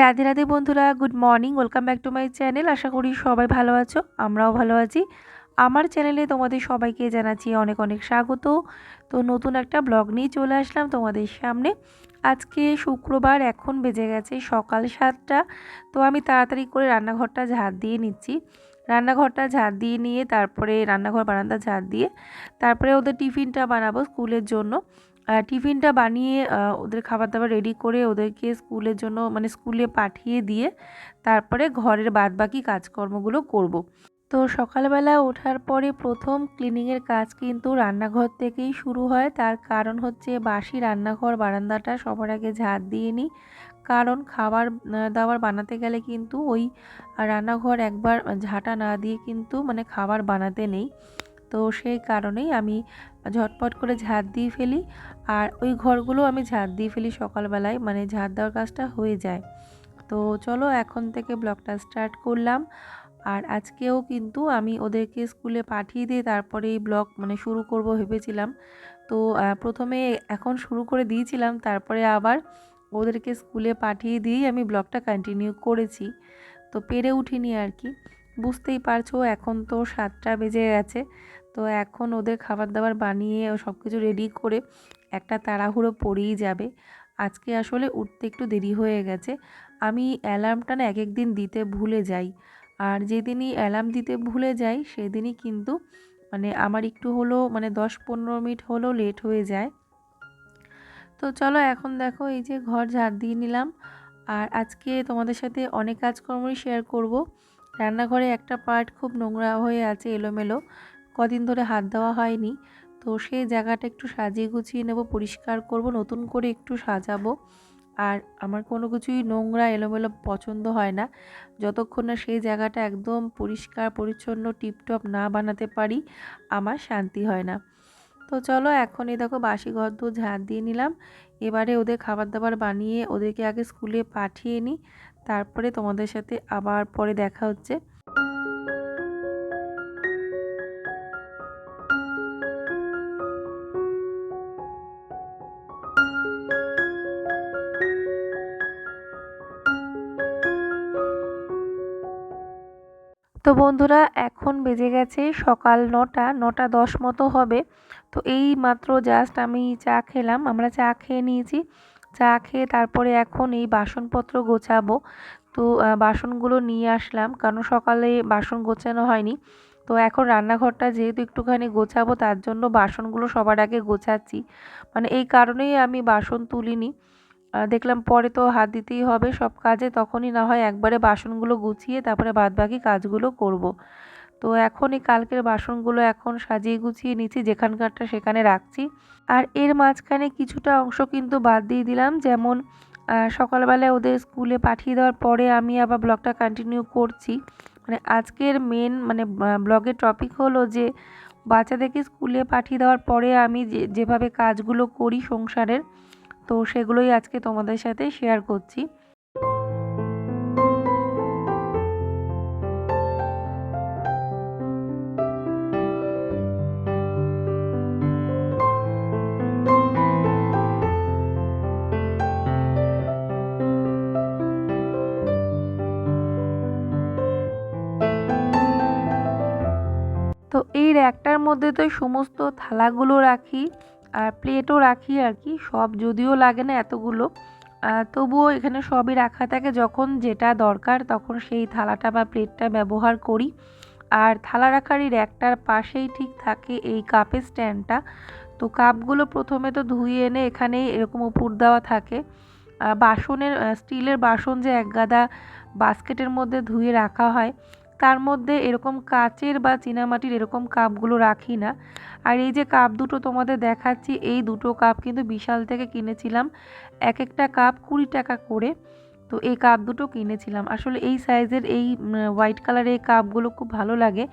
রাধে রাধে বন্ধুরা good morning welcome back to my channel আশা করি সবাই ভালো আছো, আমরাও ভালো আছি। আমার চ্যানেলে তোমাদের সবাইকে জানাচ্ছি অনেক অনেক স্বাগত। তো নতুন একটা ব্লগ নিয়ে চলে আসলাম তোমাদের সামনে। আজকে শুক্রবার, এখন বেজে গেছে সকাল সাতটা। তো আমি তাড়াতাড়ি করে রান্নাঘরটা ঝাড় দিয়ে নিচ্ছি। রান্নাঘরটা ঝাড় দিয়ে নিয়ে তারপরে রান্নাঘর বারান্দা ঝাড় দিয়ে তারপরে ওদের টিফিনটা বানাবো স্কুলের জন্য। টিফিনটা বানিয়ে ওদের খাবার দাবার রেডি করে ওদেরকে স্কুলের জন্য মানে স্কুলে পাঠিয়ে দিয়ে তারপরে ঘরের বাদবাকি কাজকর্মগুলো করব। তো সকালবেলা ওঠার পরে প্রথম ক্লিনিংয়ের কাজ কিন্তু রান্নাঘর থেকেই শুরু হয়। তার কারণ হচ্ছে বাসি রান্নাঘর বারান্দাটা সবার আগে ঝাঁট দিয়ে নিই। কারণ খাবার দাবার বানাতে গেলে কিন্তু ওই রান্নাঘর একবার ঝাঁটা না দিয়ে কিন্তু মানে খাবার বানাতে নেই। তো সেই কারণেই আমি ঝটপট করে ঝাড় দিয়ে ফেলি। আর ওই ঘরগুলো আমি ঝাড় দিয়ে ফেলি সকালবেলায় মানে ঝাড় দেওয়ার কাজটা হয়ে যায়। তো চলো এখন থেকে ব্লগটা স্টার্ট করলাম। আর আজকেও কিন্তু আমি ওদেরকে স্কুলে পাঠিয়ে দিয়ে তারপরে এই ব্লগ মানে শুরু করব ভেবেছিলাম। তো প্রথমে এখন শুরু করে দিয়েছিলাম, তারপরে আবার ওদেরকে স্কুলে পাঠিয়ে দিয়েই আমি ব্লগটা কন্টিনিউ করেছি। তো পেরে উঠিনি আর কি। বুঝতেই পারছ, এখন তো সাতটা বেজে গেছে। তো এখন ওদের খাবার দাবার বানিয়ে সব কিছু রেডি করে একটা তাড়াহুড়ো পড়েই যাবে। আজকে আসলে উঠতে একটু দেরি হয়ে গেছে। আমি অ্যালার্মটা না এক এক দিন দিতে ভুলে যাই। আর যেদিনই অ্যালার্ম দিতে ভুলে যাই, সেদিনই কিন্তু মানে আমার একটু হলেও মানে দশ পনেরো মিনিট হলেও লেট হয়ে যায়। তো চলো এখন দেখো, এই যে ঘর ঝাড় দিয়ে নিলাম। আর আজকে তোমাদের সাথে অনেক কাজকর্মই শেয়ার করব। রান্নাঘরে একটা পার্ট খুব নোংরা হয়ে আছে এলোমেলো। কদিন ধরে হাত দেওয়া হয়নি। তো সেই জায়গাটা একটু সাজিয়ে গুছিয়ে নেব, পরিষ্কার করব, নতুন করে একটু সাজাবো। আর আমার কোনো কিছুই নোংরা, এলোমেলো পছন্দ হয় না। যতক্ষণ না সেই জায়গাটা একদম পরিষ্কার, পরিচ্ছন্ন, টিপটপ না বানাতে পারি, আমার শান্তি হয় না। তো চলো এখন এই দেখো বাসি ঘর তো ঝাঁট দিয়ে নিলাম। এবারে ওদের খাবার দাবার বানিয়ে ওদেরকে আগে স্কুলে পাঠিয়ে নিই। তারপরে তোমাদের সাথে আবার পরে দেখা হচ্ছে। তো বন্ধুরা, এখন বেজে গেছে সকাল নটা নটা দশ মতো হবে। তো এই মাত্র জাস্ট আমি চা খেলাম, আমরা চা খেয়ে নিয়েছি। চা খেয়ে তারপরে এখন এই বাসনপত্র গোছাবো। তো বাসনগুলো নিয়ে আসলাম, কারণ সকালে বাসন গোছানো হয়নি। তো এখন রান্নাঘরটা যেহেতু একটুখানি গোছাবো, তার জন্য বাসনগুলো সবার আগে গোছাচ্ছি। মানে এই কারণেই আমি বাসন তুলিনি। দেখলাম পরে তো হাত দিতেই হবে সব কাজে, তখনই না হয় একবারে বাসনগুলো গুছিয়ে তারপরে বাদবাকি কাজগুলো করব। তো এখন এই কালকের বাসনগুলো এখন সাজিয়ে গুছিয়ে নিচ্ছি, যেখানকারটা সেখানে রাখছি। আর এর মাঝখানে কিছুটা অংশ কিন্তু বাদ দিয়ে দিলাম, যেমন সকালবেলায় ওদের স্কুলে পাঠিয়ে দেওয়ার পরে আমি আবার ব্লগটা কন্টিনিউ করছি। মানে আজকের মেন মানে ব্লগের টপিক হলো যে, বাচ্চাদেরকে স্কুলে পাঠিয়ে দেওয়ার পরে আমি যে, যেভাবে কাজগুলো করি সংসারের, তো সেগুলোই আজকে তোমাদের সাথে শেয়ার করছি। তো এই র্যাকটার মধ্যে তো সমস্ত থালাগুলো রাখি আর প্লেটও রাখি আর কি, সব যদিও লাগে না এতগুলো। তবুও এখানে সবই রাখা থাকে, যখন যেটা দরকার তখন সেই থালাটা বা প্লেটটা ব্যবহার করি। আর থালা রাখার এই র্যাকটার পাশেই ঠিক থাকে এই কাপের স্ট্যান্ডটা। তো কাপগুলো প্রথমে তো ধুয়ে এনে এখানে এরকম উপর দেওয়া থাকে। বাসনের স্টিলের বাসন যে একগাদা বাস্কেটের মধ্যে ধুয়ে রাখা হয়। তার মধ্যে এরকম কাচের বা চীনামাটির এরকম কাপগুলো রাখি না। আর এই যে কাপ দুটো তোমাদের দেখাচ্ছি, এই দুটো কাপ কিন্তু বিশাল থেকে কিনেছিলাম এক একটা কাপ কুড়ি টাকা করে। তো এই কাপ দুটো কিনেছিলাম। আসলে এই সাইজের এই হোয়াইট কালারের এই কাপগুলো খুব ভালো লাগে।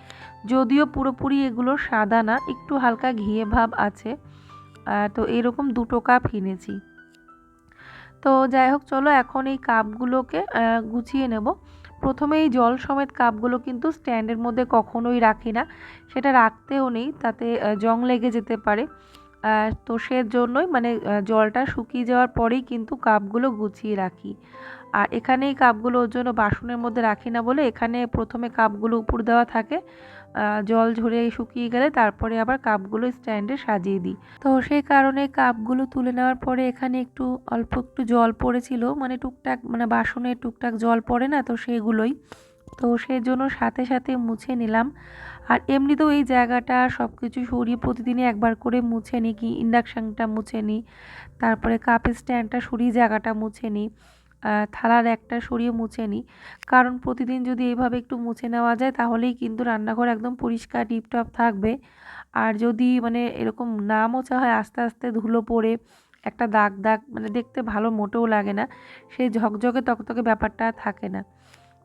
যদিও পুরোপুরি এগুলো সাদা না, একটু হালকা ঘিয়ে ভাব আছে। তো এরকম দুটো কাপ কিনেছি। তো যাই হোক, চলো এখন এই কাপগুলোকে গুছিয়ে নেব। প্রথমে এই জল সমেত কাপগুলো কিন্তু স্ট্যান্ডের মধ্যে কখনোই রাখি না। সেটা রাখতেও নেই, তাতে জং লেগে যেতে পারে। তো সেজন্যই মানে জলটা শুকিয়ে যাওয়ার পরেই কিন্তু কাপগুলো গুছিয়ে রাখি। আর এখানে এই কাপগুলো ওর জন্য বাসনের মধ্যে রাখি না বলে এখানে প্রথমে কাপগুলো উপর দেওয়া থাকে। জল ঝরে শুকিয়ে গেলে তারপরে আবার কাপগুলো স্ট্যান্ডে সাজিয়ে দিই। তো সেই কারণে কাপগুলো তুলে নেওয়ার পরে এখানে একটু অল্প একটু জল পড়েছিল মানে টুকটাক মানে বাসনে টুকটাক জল পড়ে না তো সেগুলোই। তো সেই জন্য সাথে সাথে মুছে নিলাম। আর এমনিতেও এই জায়গাটা সব কিছু সরিয়ে প্রতিদিনই একবার করে মুছে নিই, কি ইন্ডাকশানটা মুছে নিই, তারপরে কাপের স্ট্যান্ডটা সরিয়ে জায়গাটা মুছে নিই। থালার একটা সরিয়ে মুছে নিই কারণ প্রতিদিন যদি এইভাবে একটু মুছে নেওয়া যায়, তাহলেই কিন্তু রান্নাঘর একদম পরিষ্কার, টিপটপ থাকবে। আর যদি মানে এরকম না মোছা হয়, আস্তে আস্তে ধুলো পড়ে, একটা দাগ দাগ মানে দেখতে ভালো মোটেও লাগে না, সেই ঝকঝকে তকতকে ব্যাপারটা থাকে না।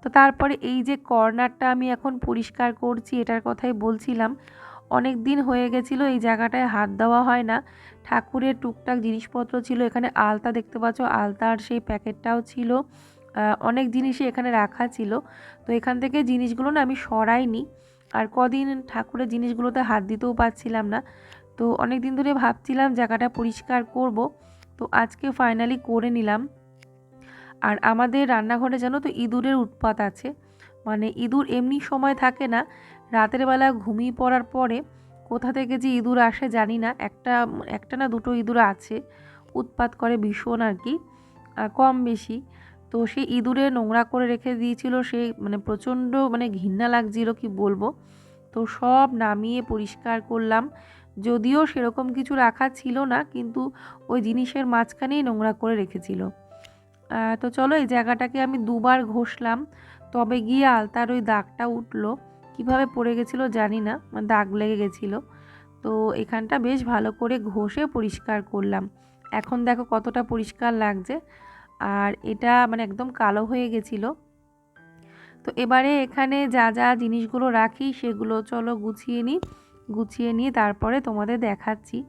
তো তারপরে এই যে কর্নারটা আমি এখন পরিষ্কার করছি, এটার কথাই বলছিলাম অনেক দিন হয়ে গেছিল, এই জায়গাটায় হাত দেওয়া হয় না। ঠাকুরের টুকটাক জিনিসপত্র ছিল, এখানে আলতা দেখতে পাচ্ছ, আলতার সেই প্যাকেটটাও ছিল। অনেক জিনিসই এখানে রাখা ছিল। তো এখান থেকে জিনিসগুলো না আমি সরাইনি। আর কদিন ঠাকুরের জিনিসগুলোতে হাত দিতেও পারছিলাম না। তো অনেক দিন ধরে ভাবছিলাম জায়গাটা পরিষ্কার করব। তো আজকে ফাইনালি করে নিলাম। আর আমাদের রান্নাঘরে জানো তো ইঁদুরের উৎপাত আছে। মানে ইঁদুর এমনি সময় থাকে না। রাতের বেলা ঘুমিয়ে পড়ার পরে কোথা থেকে যে ইঁদুর আসে জানি না, একটা একটা না দুটো ইঁদুর আছে, উৎপাত করে ভীষণ আর কি কম বেশি। তো সেই ইঁদুরে নোংরা করে রেখে দিয়েছিল, সে মানে প্রচণ্ড মানে ঘৃণা লাগছিল, কি বলব। তো সব নামিয়ে পরিষ্কার করলাম। যদিও সেরকম কিছু রাখা ছিল না, কিন্তু ওই জিনিসের মাঝখানেই নোংরা করে রেখেছিল। তো চলো এই জায়গাটাকে আমি দুবার ঘষলাম। তবে গিয়ে আলতার ওই দাগটা উঠল। কীভাবে পড়ে গেছিল জানি না দাগ লেগে গেছিল। তো এখানটা বেশ ভালো করে ঘষে পরিষ্কার করলাম। এখন দেখো কতটা পরিষ্কার লাগছে। আর এটা মানে একদম কালো হয়ে গেছিল। তো এবারে এখানে যা যা জিনিসগুলো রাখি সেগুলো চলো গুছিয়ে নিই। গুছিয়ে নিয়ে তারপরে তোমাদের দেখাচ্ছি।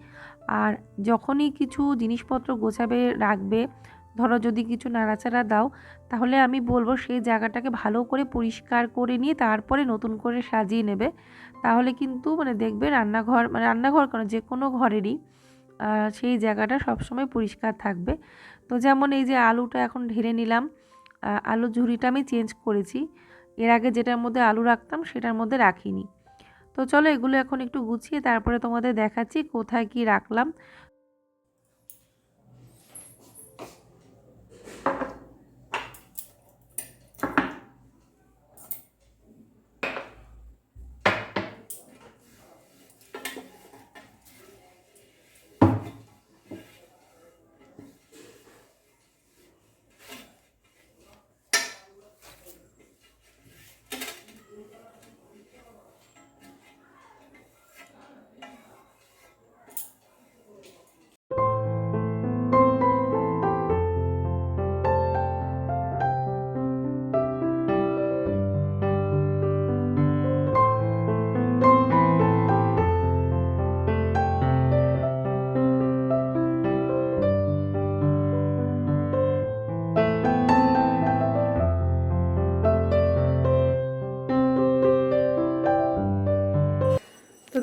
আর যখনই কিছু জিনিসপত্র গোছাবে, রাখবে ধরো যদি কিছু নাড়াচাড়া দাও, তাহলে আমি বলব সেই জায়গাটাকে ভালো করে পরিষ্কার করে নিয়ে তারপরে নতুন করে সাজিয়ে নেবে। তাহলে কিন্তু মানে দেখবে রান্নাঘর মানে রান্নাঘর কেন, যে কোনো ঘরেরই সেই জায়গাটা সবসময় পরিষ্কার থাকবে। তো যেমন এই যে আলুটা এখন ঢেলে নিলাম আলুর ঝুড়িটা আমি চেঞ্জ করেছি। এর আগে যেটার মধ্যে আলু রাখতাম, সেটার মধ্যে রাখিনি। তো চলো এগুলো এখন একটু গুছিয়ে তারপরে তোমাদের দেখাচ্ছি কোথায় কি রাখলাম।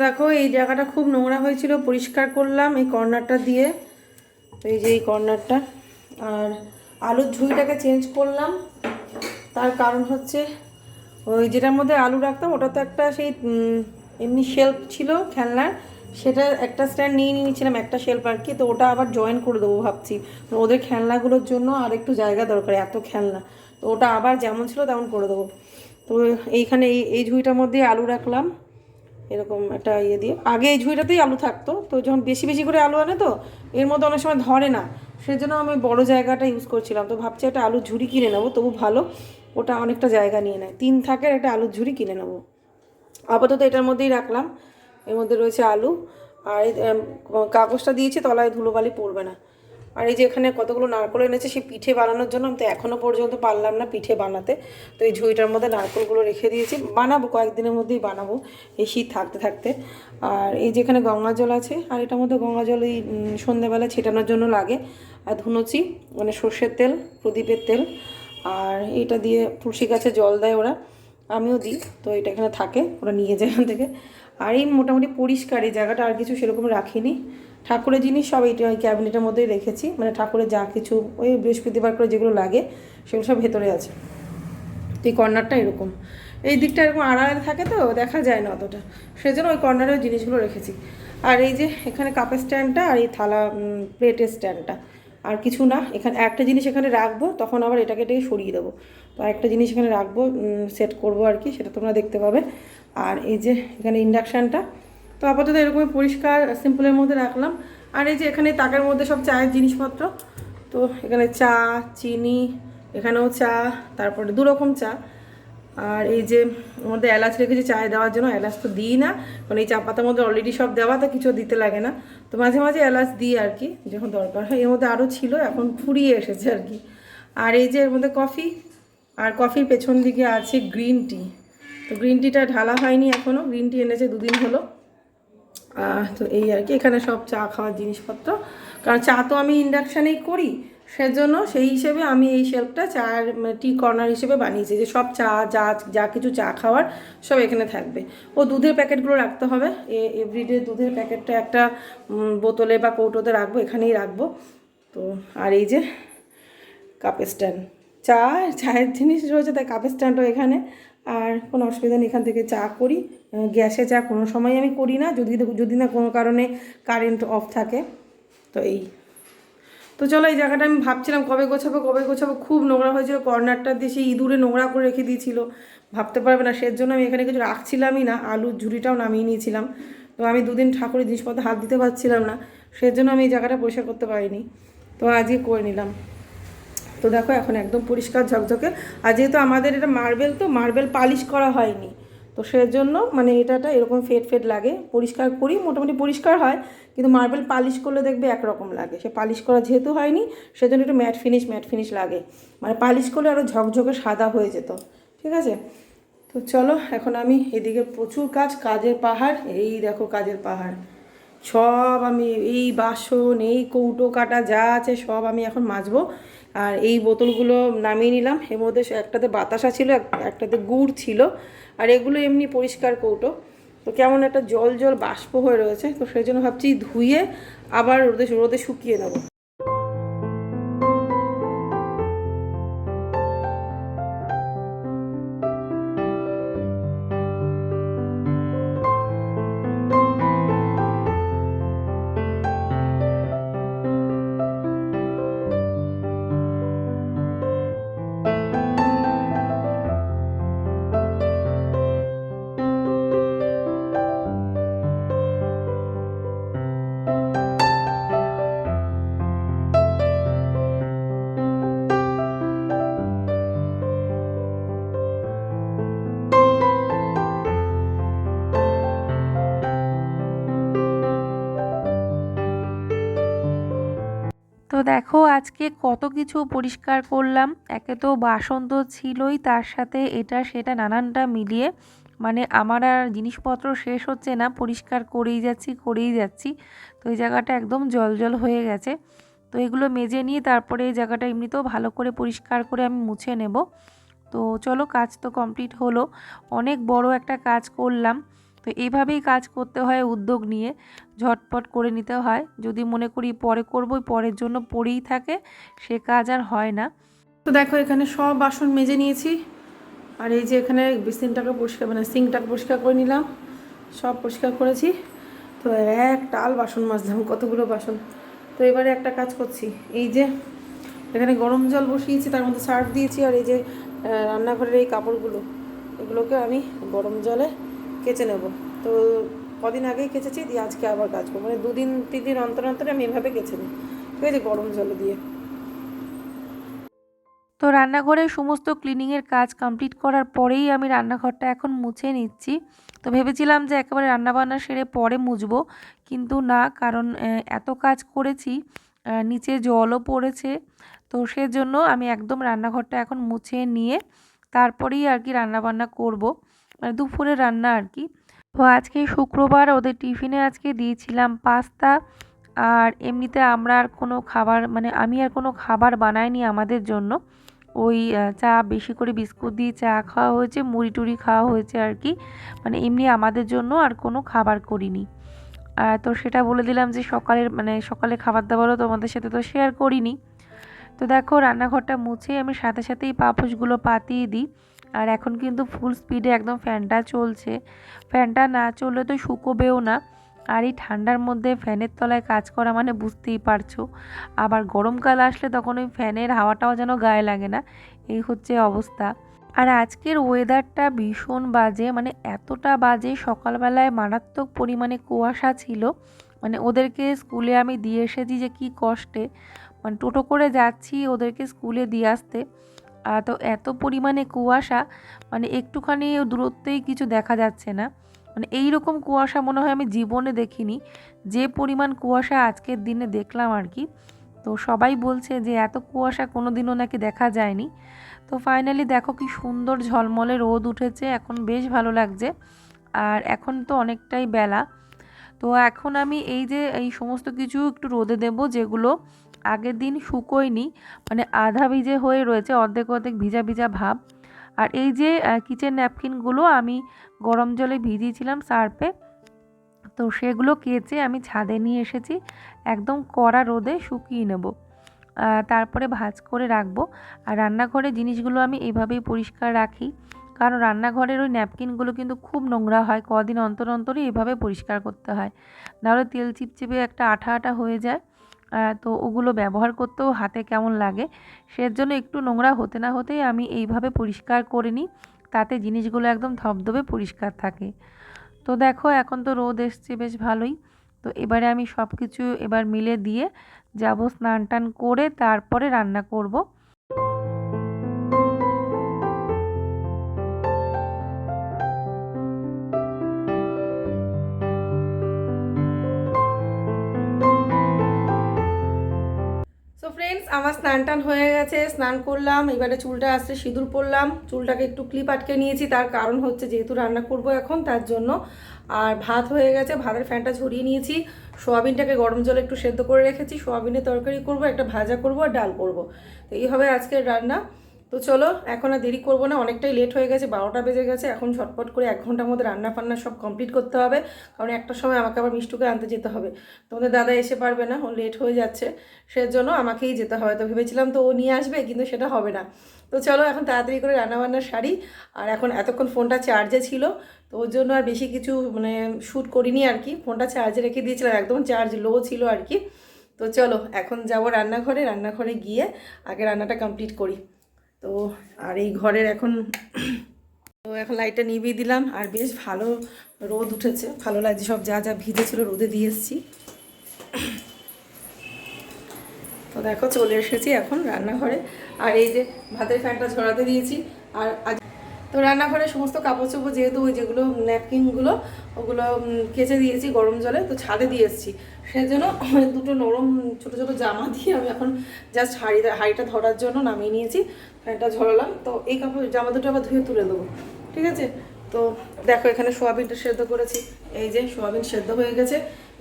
দেখো, এই জায়গাটা খুব নোংরা হয়েছিল, পরিষ্কার করলাম এই কর্নারটা দিয়ে। এই যে এই কর্নারটা। আর আলুর ঝুড়িটাকে চেঞ্জ করলাম। তার কারণ হচ্ছে, ওই যেটার মধ্যে আলু রাখতাম, ওটা তো একটা সেই এমনি শেল্ফ ছিল খেলনার, সেটা একটা স্ট্যান্ড নিয়ে নিয়েছিলাম, একটা শেল্ফ আর কি, তো ওটা আবার জয়েন করে দেবো ভাবছি। ওদের খেলনাগুলোর জন্য আর একটু জায়গা দরকার, এত খেলনা। তো ওটা আবার যেমন ছিল তেমন করে দেবো। তো এইখানে এই এই ঝুড়িটার মধ্যে আলু রাখলাম। এরকম একটা ইয়ে দিয়ে। আগে এই ঝুড়িটাতেই আলু থাকতো, তো যখন বেশি বেশি করে আলু আনে তো, এর মধ্যে অনেক সময় ধরে না। সেজন্য আমি বড় জায়গাটা ইউজ করছিলাম, তো ভাবছি একটা আলুর ঝুড়ি কিনে নেব, তবু ভালো, ওটা অনেকটা জায়গা নিয়ে নেয়। তিন থাকের একটা আলুর ঝুড়ি কিনে নেব। আপাতত এটার মধ্যেই রাখলাম, এর মধ্যে রয়েছে আলু, আর কাগজটা দিয়েছি, তলায় ধুলোবালি পড়বে না। আর এই যে এখানে কতগুলো নারকল এনেছে, সেই পিঠে বানানোর জন্য আমি তো এখনও পর্যন্ত পারলাম না পিঠে বানাতে। তো এই ঝুড়িটার মধ্যে নারকলগুলো রেখে দিয়েছি। বানাবো, কয়েকদিনের মধ্যেই বানাবো এই শীত থাকতে থাকতে। আর এই যে এখানে গঙ্গা জল আছে, আর এটার মধ্যে গঙ্গা জল এই সন্ধ্যাবেলা ছেটানোর জন্য লাগে। আর ধুনুচি মানে সর্ষের তেল, প্রদীপের তেল। আর এটা দিয়ে তুলসী গাছে জল দেয় ওরা, আমিও দিই। তো এটা এখানে থাকে, ওরা নিয়ে যায় এখান থেকে। আর এই মোটামুটি পরিষ্কার, এই জায়গাটা আর কিছু সেরকম রাখিনি। ঠাকুরের জিনিস সব ওই ক্যাবিনেটের মধ্যেই রেখেছি। মানে ঠাকুরের যা কিছু ওই বৃহস্পতিবার করে যেগুলো লাগে, সেগুলো সব ভেতরে আছে। এই কর্নারটা এরকম। এই দিকটা এরকম আড়ালে থাকে তো, দেখা যায় না অতটা। সেজন্য ওই কর্নারের জিনিসগুলো রেখেছি। আর এই যে এখানে কাপের স্ট্যান্ডটা আর এই থালা প্লেটের স্ট্যান্ডটা। আর কিছু না, এখানে একটা জিনিস এখানে রাখব, তখন আবার এটাকে এটাকে সরিয়ে দেবো। তো একটা জিনিস এখানে রাখব সেট করব আর কি, সেটা তোমরা দেখতে পাবে। আর এই যে এখানে ইন্ডাকশানটা তো আপাতত এরকমই পরিষ্কার, সিম্পলের মধ্যে রাখলাম। আর এই যে এখানে তাকের মধ্যে সব চায়ের জিনিসপত্র, তো এখানে চা, চিনি, এখানেও চা, তারপরে দু রকম চা। আর এই যে মধ্যে এলাচ রেখেছি চায়ে দেওয়ার জন্য, এলাচ তো দিই না, কারণ এই চা পাতার মধ্যে অলরেডি সব দেওয়া, তো কিছু দিতে লাগে না। তো মাঝে মাঝে এলাচ দিই আর কি, যখন দরকার হয়। এর মধ্যে আরও ছিল, এখন ফুরিয়ে এসেছে আর কি। আর এই যে এর মধ্যে কফি, আর কফির পেছন দিকে আছে গ্রিন টি। তো গ্রিন টিটা ঢালা হয়নি এখনও গ্রিন টি এনেছে দুদিন হলো। তো এই আর কি। এখানে সব চা খাওয়ার জিনিসপত্র। কারণ চা তো আমি ইন্ডাকশানেই করি। সেজন্য সেই হিসেবে আমি এই শেলফটা চার টি কর্নার হিসেবে বানিয়েছি। যে সব চা, যা যা কিছু চা খাওয়ার সব এখানে থাকবে। ও দুধের প্যাকেটগুলো রাখতে হবে। এ এভরিডে দুধের প্যাকেটটা একটা বোতলে বা কৌটোতে রাখব, এখানেই রাখব। তো, আর এই যে কাপের স্ট্যান্ড চা, চায়ের জিনিস রয়েছে, তাই কাপের স্ট্যান্ডও এখানে। আর কোনো অসুবিধা নেই, এখান থেকে চা করি। গ্যাসে চা কোনো সময় আমি করি না, যদি যদি না কোনো কারণে কারেন্ট অফ থাকে, তো এই। তো চলো এই জায়গাটা আমি ভাবছিলাম কবে গোছাবো কবে গোছাবো, খুব নোংরা হয়েছিল, কর্নারটা দিয়ে সেই ইঁদুরে নোংরা করে রেখে দিয়েছিল। ভাবতে পারবে না সের জন্য আমি এখানে কিছু রাখছিলামই না, আলুর ঝুড়িটাও নামিয়ে নিয়েছিলাম। তো আমি দুদিন ঠাকুরের জিনিসপত্র হাত দিতে পারছিলাম না সের জন্য আমি এই জায়গাটা পরিষ্কার করতে পারিনি। তো আজকে করে নিলাম। তো দেখো এখন একদম পরিষ্কার ঝকঝকে, আর যেহেতু আমাদের এটা মার্বেল তো, মার্বেল পালিশ করা হয়নি। তো সেজন্য মানে এটাটা এরকম ফেড ফেড লাগে। পরিষ্কার করি, মোটামুটি পরিষ্কার হয়, কিন্তু মার্বেল পালিশ করলে দেখবে একরকম লাগে। সে পালিশ করা যেহেতু হয়নি, সেজন্য একটু ম্যাট ফিনিশ ম্যাট ফিনিশ লাগে। মানে পালিশ করলে আরও ঝকঝকে সাদা হয়ে যেত। ঠিক আছে? তো চলো, এখন আমি এদিকে প্রচুর কাজ, কাজের পাহাড়। এই দেখো কাজের পাহাড়। সব আমি, এই বাসন, এই কৌটো কাটা যা আছে সব আমি এখন মাজবো। আর এই বোতলগুলো নামিয়ে নিলাম। এর মধ্যে একটাতে বাতাসা ছিল একটাতে গুড় ছিল। আর এগুলো এমনি পরিষ্কার কৌটো। তো কেমন একটা জল জল বাষ্প হয়ে রয়েছে। তো সেই জন্য ভাবছি ধুয়ে আবার রোদে রোদে শুকিয়ে নেব। তো দেখো, আজকে কত কিছু পরিষ্কার করলাম। একে তো বাসন তো ছিলই, তার সাথে এটা সেটা নানানটা মিলিয়ে। মানে আমার আর জিনিসপত্র শেষ হচ্ছে না, পরিষ্কার করেই যাচ্ছি করেই যাচ্ছি। তো এই জায়গাটা একদম জল জল হয়ে গেছে। তো এগুলো মেজে নিয়ে তারপরে এই জায়গাটা এমনিতেও ভালো করে পরিষ্কার করে আমি মুছে নেব। তো চলো, কাজ তো কমপ্লিট হলো। অনেক বড় একটা কাজ করলাম। তো এইভাবেই কাজ করতে হয় উদ্যোগ নিয়ে। ঝটপট করে নিতে হয়। যদি মনে করি পরে করব পরের জন্য পরেই থাকে, সে কাজ আর হয় না। তো দেখো, এখানে সব বাসন মেজে নিয়েছি। আর এই যে এখানে বেসিনটাকে পরিষ্কার মানে সিঙ্কটাকে পরিষ্কার করে নিলাম। সব পরিষ্কার করেছি। তো এক টাল বাসন মাজলাম, কতগুলো বাসন। তো এবারে একটা কাজ করছি। এই যে এখানে গরম জল বসিয়েছি, তার মধ্যে সার্ফ দিয়েছি, আর এই যে রান্নাঘরের এই কাপড়গুলো, এগুলোকে আমি গরম জলে কেচে নেব। তো কদিন আগেই কেচেছি, দিয়ে আজকে আবার কাজ করব মানে দুদিন তিন দিন অন্তর অন্তরে আমি এভাবে কেচে নিই। ঠিক আছে, গরম জলে দিয়ে। তো রান্নাঘরে সমস্ত ক্লিনিংয়ের কাজ কমপ্লিট করার পরেই আমি রান্নাঘরটা এখন মুছে নিচ্ছি। তো ভেবেছিলাম যে একেবারে রান্নাবান্না সেরে পরে মুছবো, কিন্তু না, কারণ এত কাজ করেছি নিচে জলও পড়েছে। তো সেজন্য আমি একদম রান্নাঘরটা এখন মুছে নিয়ে তারপরেই আর কি রান্নাবান্না করব। মানে দুপুরে রান্না আর কি। তো আজকে শুক্রবার ওদের টিফিনে আজকে দিয়েছিলাম পাস্তা আর এমনিতে আমরা আর কোনো খাবার মানে আমি আর কোনো খাবার বানাইনি আমাদের জন্য। ওই চা বেশি করে বিস্কুট দিয়ে চা খাওয়া হয়েছে, মুড়ি টুড়ি খাওয়া হয়েছে আর কি। মানে এমনি আমাদের জন্য আর কোনো খাবার করিনি। তো সেটা বলে দিলাম যে সকালের মানে সকালে খাবার দাবারও তোমাদের সাথে তো শেয়ার করিনি। তো দেখো রান্নাঘরটা মুছে, আমি সাথে সাথেই পাপোশগুলো পাতিয়ে দিই। আর এখন কিন্তু ফুল স্পিডে একদম ফ্যানটা চলছে। ফ্যানটা না চললে তো শুকোবেও না। আর এই ঠান্ডার মধ্যে ফ্যানের তলায় কাজ করা মানে বুঝতেই পারছ। আবার গরমকাল আসলে তখন ওই ফ্যানের হাওয়াটাও যেন গায়ে লাগে না। এই হচ্ছে অবস্থা। আর আজকের ওয়েদারটা ভীষণ বাজে মানে এতটা বাজে, সকালবেলায় মারাত্মক পরিমাণে কুয়াশা ছিল। মানে ওদেরকে স্কুলে আমি দিয়ে এসেছি যে কি কষ্টে। মানে টোটো করে যাচ্ছি ওদেরকে স্কুলে দিয়ে আসতে। তো এত পরিমাণে কুয়াশা মানে একটুখানি দূরত্বেই কিছু দেখা যাচ্ছে না। মানে এই রকম কুয়াশা মনে হয় আমি জীবনে দেখিনি। যে পরিমাণ কুয়াশা আজকের দিনে দেখলাম আর কি। তো সবাই বলছে যে এত কুয়াশা কোনো দিনও নাকি দেখা যায়নি। তো ফাইনালি দেখো কি সুন্দর ঝলমলে রোদ উঠেছে, এখন বেশ ভালো লাগছে। আর এখন তো অনেকটাই বেলা। তো এখন আমি এই যে এই সমস্ত কিছু একটু রোদে দেব, যেগুলো আগের দিন শুকোয়নি মানে আধা ভিজে হয়ে রয়েছে, অর্ধেক অর্ধেক ভিজা ভিজা ভাব। আর এই যে কিচেন ন্যাপকিনগুলো আমি গরম জলে ভিজিয়েছিলাম সার্ফে, তো সেগুলো কেচে আমি ছাদে নিয়ে এসেছি, একদম কড়া রোদে শুকিয়ে নেব। তারপরে ভাজ করে রাখব। আর রান্নাঘরে জিনিসগুলো আমি এভাবেই পরিষ্কার রাখি, কারণ রান্নাঘরের ওই ন্যাপকিনগুলো কিন্তু খুব নোংরা হয়, কদিন অন্তর অন্তরই এভাবে পরিষ্কার করতে হয়। নাহলে তেল চিপচিপে একটা আঠা আঠা হয়ে যায়। তো ওগুলো ব্যবহার করতেও হাতে কেমন লাগে? সেজন্য একটু নোংরা হতে না হতেই আমি এইভাবে পরিষ্কার করে নিই। তাতে জিনিসগুলো একদম ধবধবে পরিষ্কার থাকে। তো দেখো, এখন তো রোদ এসছে, বেশ ভালোই। তো এবারে আমি সব কিছু এবার মিলে দিয়ে যাব স্নান টান করে তারপরে রান্না করব। আমার স্নান টান হয়ে গেছে, স্নান করলাম, এবারে চুলটা আসতে সিঁদুর পরলাম, চুলটাকে একটু ক্লিপ আটকে নিয়েছি, তার কারণ হচ্ছে যেহেতু রান্না করব এখন, তার জন্য। আর ভাত হয়ে গেছে, ভাতের ফ্যানটা ঝরিয়ে নিয়েছি, সোয়াবিনটাকে গরম জলে একটু সেদ্ধ করে রেখেছি, সোয়াবিনের তরকারি করব, একটা ভাজা করব, আর ডাল করব। তো এইভাবে আজকের রান্না। তো চলো, এখন আর দেরি করব না, অনেকটাই লেট হয়ে গেছে, বারোটা বেজে গেছে, এখন ঝটপট করে এক ঘণ্টার মধ্যে রান্না ফান্না সব কমপ্লিট করতে হবে, কারণ একটা সময় আমাকে আবার মিষ্টুকে আনতে যেতে হবে। তোমাদের দাদা এসে পারবে না, ও লেট হয়ে যাচ্ছে, সেজন্য আমাকেই যেতে হবে। তো ভেবেছিলাম তো ও নিয়ে আসবে, কিন্তু সেটা হবে না। তো চলো, এখন তাড়াতাড়ি করে রান্নাবান্না সারি, আর এখন এতক্ষণ ফোনটা চার্জে ছিল, তো ওর জন্য আর বেশি কিছু মানে শ্যুট করিনি আর কি, ফোনটা চার্জে রেখে দিয়েছিলাম, একদম চার্জ লো ছিল আর কি। তো চলো, এখন যাব রান্নাঘরে রান্নাঘরে গিয়ে আগে রান্নাটা কমপ্লিট করি। তো আর এই ঘরের এখন, তো এখন লাইটটা নিভিয়ে দিলাম আর বেশ ভালো রোদ উঠেছে। ভালো লাগছে, সব যা যা ভিজেছিল রোদে দিয়ে এসেছি। তো দেখো, চলে এসেছি এখন রান্নাঘরে। আর এই যে ভাতের ফ্যানটা ঝরাতে দিয়েছি। আর আজ তো রান্নাঘরে সমস্ত কাপড় চোপড় যেহেতু ওই যেগুলো ন্যাপকিনগুলো ওগুলো কেচে দিয়েছি গরম জলে, তো ছাদে দিয়ে এসেছি। সেজন্য দুটো নরম ছোট ছোট জামা দিয়ে আমি এখন জাস্ট হাড়ি হাঁড়িটা ধরার জন্য নামিয়ে নিয়েছি। ফ্যানটা ঝরালাম। তো এই কাপড়, জামা দুটো আবার ধুয়ে তুলে দেবো। ঠিক আছে? তো দেখো, এখানে সোয়াবিনটা সেদ্ধ করেছি। এই যে সোয়াবিন সেদ্ধ হয়ে গেছে।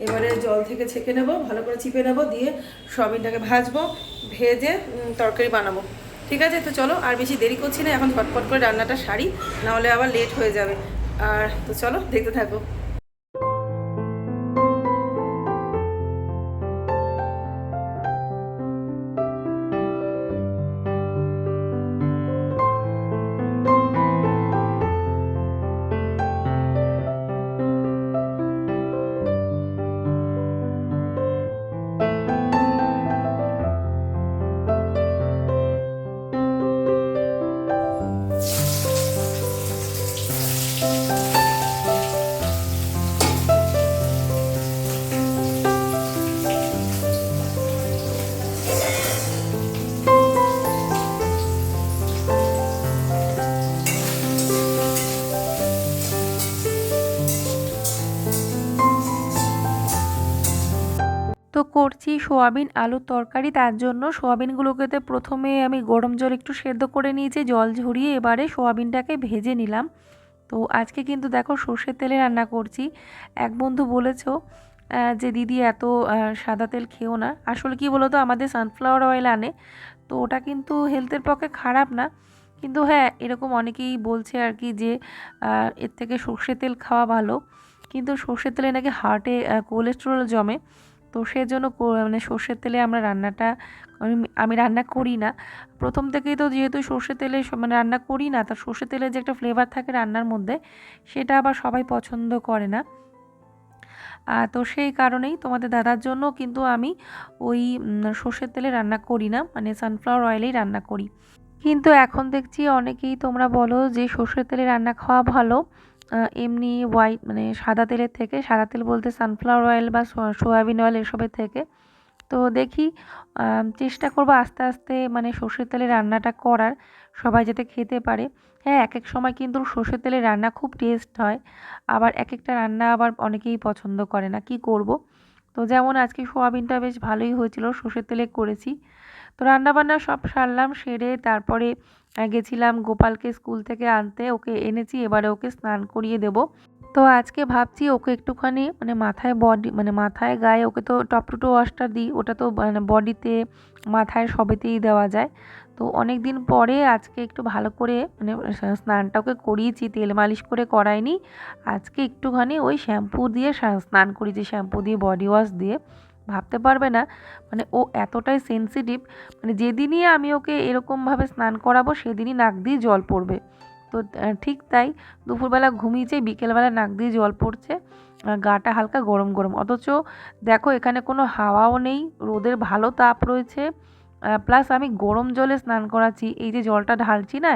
এবারে জল থেকে ছেঁকে নেব, ভালো করে চিপে নেব, দিয়ে সোয়াবিনটাকে ভাজবো, ভেজে তরকারি বানাবো। ঠিক আছে? তো চলো, আর বেশি দেরি করছি না, এখন ঝটপট করে রান্নাটা সারি, নাহলে আবার লেট হয়ে যাবে। আর তো চলো, দেখতে থাকো। করছি সোয়াবিন, আলুর তরকারি, তার জন্য সোয়াবিনগুলোকে প্রথমে আমি গরম জল একটু সেদ্ধ করে নিয়েছি, জল ঝরিয়ে এবারে সোয়াবিনটাকে ভেজে নিলাম। তো আজকে কিন্তু দেখো সর্ষের তেলে রান্না করছি। এক বন্ধু বলেছ যে দিদি এত সাদা তেল খেও না। আসলে কি বলো তো আমাদের সানফ্লাওয়ার অয়েল আনে, তো ওটা কিন্তু হেলথের পক্ষে খারাপ না। কিন্তু হ্যাঁ এরকম অনেকেই বলছে আর কি যে এর থেকে সর্ষে তেল খাওয়া ভালো। কিন্তু সর্ষের তেলে নাকি হার্টে কোলেস্টেরল জমে। তো সেজন্য মানে সর্ষের তেলে আমরা রান্নাটা, আমি- আমি রান্না করি না। প্রথম থেকেই তো যেহেতু সর্ষের তেলে মানে রান্না করি না তার সর্ষের তেলে যে একটা ফ্লেভার থাকে রান্নার মধ্যে, সেটা আবার সবাই পছন্দ করে না। তো সেই কারণেই তোমাদের দাদার জন্য কিন্তু আমি ওই সর্ষের তেলে রান্না করি না মানে সানফ্লাওয়ার অয়েলেই রান্না করি। কিন্তু এখন দেখছি অনেকেই তোমরা বলো যে সর্ষের তেলে রান্না খাওয়া ভালো। এমনি হোয়াইট মানে সাদা তেলের থেকে, সাদা তেল বলতে সানফ্লাওয়ার অয়েল বা সোয়াবিন অয়েল এসবের থেকে। তো দেখি চেষ্টা করব আস্তে আস্তে মানে সর্ষের তেলে রান্নাটা করার, সবাই যাতে খেতে পারে। হ্যাঁ এক এক সময় কিন্তু সর্ষের তেলে রান্না খুব টেস্ট হয়, আবার এক একটা রান্না আবার অনেকেই পছন্দ করে না, কি করব? তো যেমন আজকে সোয়াবিনটা বেশ ভালোই হয়েছিল, সর্ষের তেলে করেছি। তো রান্নাবান্না সব সারলাম, সেরে তারপরে গেছিলাম গোপালকে স্কুল থেকে আনতে। ওকে এনেছি, এবারে ওকে স্নান করিয়ে দেব। তো আজকে ভাবছি ওকে একটুখানি মানে মাথায় বডি মানে মাথায় গায়ে ওকে তো টপ টু ওয়াশটা দিই, ওটা তো মানে বডিতে মাথায় সবেতেই দেওয়া যায়। তো অনেক দিন পরে আজকে একটু ভালো করে মানে স্নানটা ওকে করিয়েছি, তেল মালিশ করে করাইনি। আজকে একটুখানি ওই শ্যাম্পু দিয়ে স্নান করিয়েছি শ্যাম্পু দিয়ে বডি ওয়াশ দিয়ে। ভাবতে পারবে না। মানে ও এতটাই সেনসিটিভ মানে যেদিনই আমি ওকে এরকমভাবে স্নান করাবো, সেদিনই নাক দিয়ে জল পড়বে। তো ঠিক তাই দুপুরবেলা ঘুমিয়েছে, বিকেলবেলা নাক দিয়ে জল পড়ছে গাটা হালকা গরম গরম। অথচ দেখো, এখানে কোনো হাওয়াও নেই, রোদের ভালো তাপ রয়েছে প্লাস আমি গরম জলে স্নান করাচ্ছি। এই যে জলটা ঢালছি না,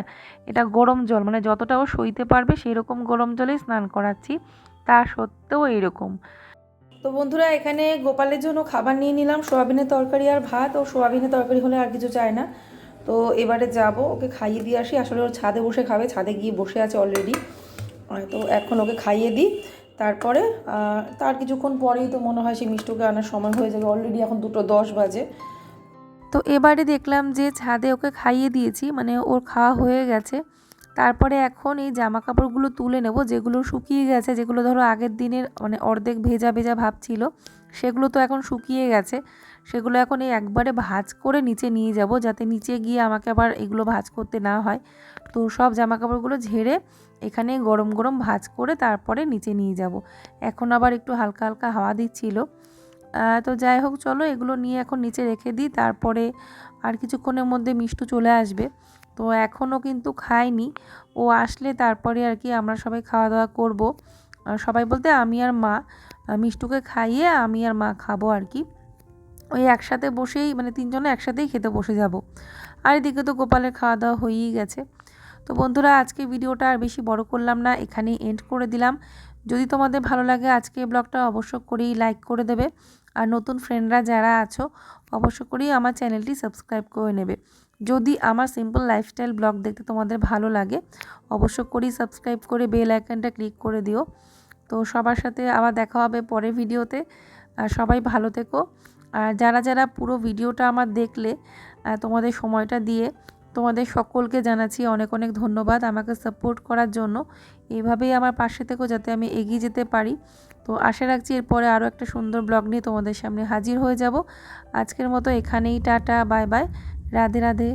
এটা গরম জল মানে যতটা ও সইতে পারবে সেই রকম গরম জলেই স্নান করাচ্ছি। তা সত্ত্বেও এইরকম। তো বন্ধুরা, এখানে গোপালের জন্য খাবার নিয়ে নিলাম। সোয়াবিনের তরকারি আর ভাত। ও সোয়াবিনের তরকারি হলে আর কিছু চায় না। তো এবারে যাব, ওকে খাইয়ে দিয়ে আসি। আসলে ওর ছাদে বসে খাবে, ছাদে গিয়ে বসে আছে অলরেডি তো এখন ওকে খাইয়ে দিই। তারপরে তার কিছুক্ষণ পরেই তো মনে হয় সেই মিষ্টুকে আনার সময় হয়ে যাবে। অলরেডি এখন দুটো দশ বাজে। তো এবারে দেখলাম যে ছাদে ওকে খাইয়ে দিয়েছি। মানে ওর খাওয়া হয়ে গেছে। তারপরে এখন এই জামা কাপড়গুলো তুলে নেব, যেগুলো শুকিয়ে গেছে, যেগুলো ধরো আগের দিনের মানে অর্ধেক ভেজা ভেজা ভাব ছিল, সেগুলো তো এখন শুকিয়ে গেছে। সেগুলো এখন এই একবারে ভাজ করে নিচে নিয়ে যাব, যাতে নিচে গিয়ে আমাকে আবার এগুলো ভাজ করতে না হয়। তো সব জামা কাপড়গুলো ঝেড়ে এখানে গরম গরম ভাজ করে তারপরে নিচে নিয়ে যাব। এখন আবার একটু হালকা হালকা হাওয়া দিচ্ছিল। তো যাই হোক, চলো এগুলো নিয়ে এখন নিচে রেখে দিই, তারপরে আর কিছুক্ষণের মধ্যে মিষ্টু চলে আসবে। তো এখনও কিন্তু খাইনি। ও আসলে তারপরে আর কি আমরা সবাই খাওয়া দাওয়া করব সবাই বলতে আমি আর মা মিষ্টুকে খাইয়ে আমি আর মা খাব আর কি। ওই একসাথে বসেই মানে তিনজনে একসাথেই খেতে বসে যাব। আর এদিকে তো গোপালের খাওয়া দাওয়া হয়েই গেছে। তো বন্ধুরা, আজকে ভিডিওটা আর বেশি বড় করলাম না, এখানেই এন্ড করে দিলাম। যদি তোমাদের ভালো লাগে, আজকে ব্লগটা অবশ্য করেই লাইক করে দেবে। আর নতুন ফ্রেন্ডরা যারা আছো, অবশ্য করেই আমার চ্যানেলটি সাবস্ক্রাইব করে নেবে। যদি আমার সিম্পল লাইফস্টাইল ব্লগ দেখতে তোমাদের ভালো লাগে, অবশ্য করেই সাবস্ক্রাইব করে বেল আইকনটা ক্লিক করে দিও। তো সবার সাথে আবার দেখা হবে পরের ভিডিওতে। সবাই ভালো থেকো। আর যারা যারা পুরো ভিডিওটা আমার দেখলে তোমাদের সময়টা দিয়ে, তোমাদের সকলকে জানাচ্ছি অনেক অনেক ধন্যবাদ আমাকে সাপোর্ট করার জন্য। এইভাবেই আমার পাশে থেকো যাতে আমি এগিয়ে যেতে পারি। তো আশা রাখছি এরপরে আরও একটা সুন্দর ব্লগ নিয়ে তোমাদের সামনে হাজির হয়ে যাব। আজকের মতো এখানেই, tata bye bye Radhe Radhe.